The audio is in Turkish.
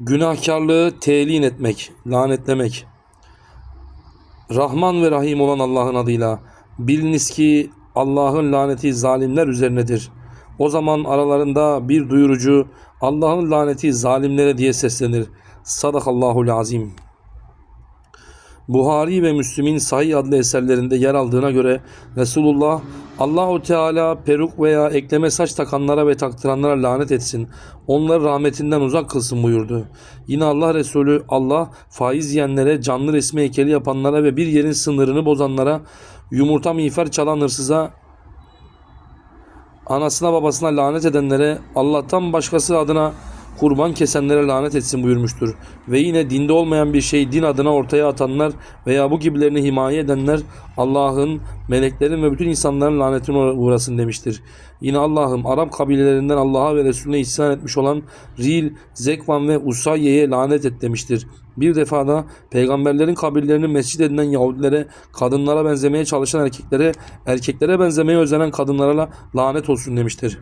Günahkarlığı telin etmek, lanetlemek. Rahman ve Rahim olan Allah'ın adıyla biliniz ki Allah'ın laneti zalimler üzerinedir. O zaman aralarında bir duyurucu Allah'ın laneti zalimlere diye seslenir. Sadakallahul azim. Buhari ve Müslim'in Sahih adlı eserlerinde yer aldığına göre Resulullah Allahu Teala peruk veya ekleme saç takanlara ve taktıranlara lanet etsin. Onları rahmetinden uzak kılsın buyurdu. Yine Allah Resulü Allah faiz yiyenlere, canlı resmi heykeli yapanlara ve bir yerin sınırını bozanlara, yumurta miğfer çalan hırsıza, anasına babasına lanet edenlere, Allah'tan başkası adına kurban kesenlere lanet etsin buyurmuştur. Ve yine dinde olmayan bir şey din adına ortaya atanlar veya bu gibilerini himaye edenler Allah'ın, meleklerin ve bütün insanların lanetine uğrasın demiştir. Yine Allah'ım Arap kabilelerinden Allah'a ve Resulüne isyan etmiş olan Ril, Zekvan ve Usayye'ye lanet et demiştir. Bir defada peygamberlerin kabirlerini mescid edinen Yahudilere, kadınlara benzemeye çalışan erkeklere, erkeklere benzemeye özenen kadınlara lanet olsun demiştir.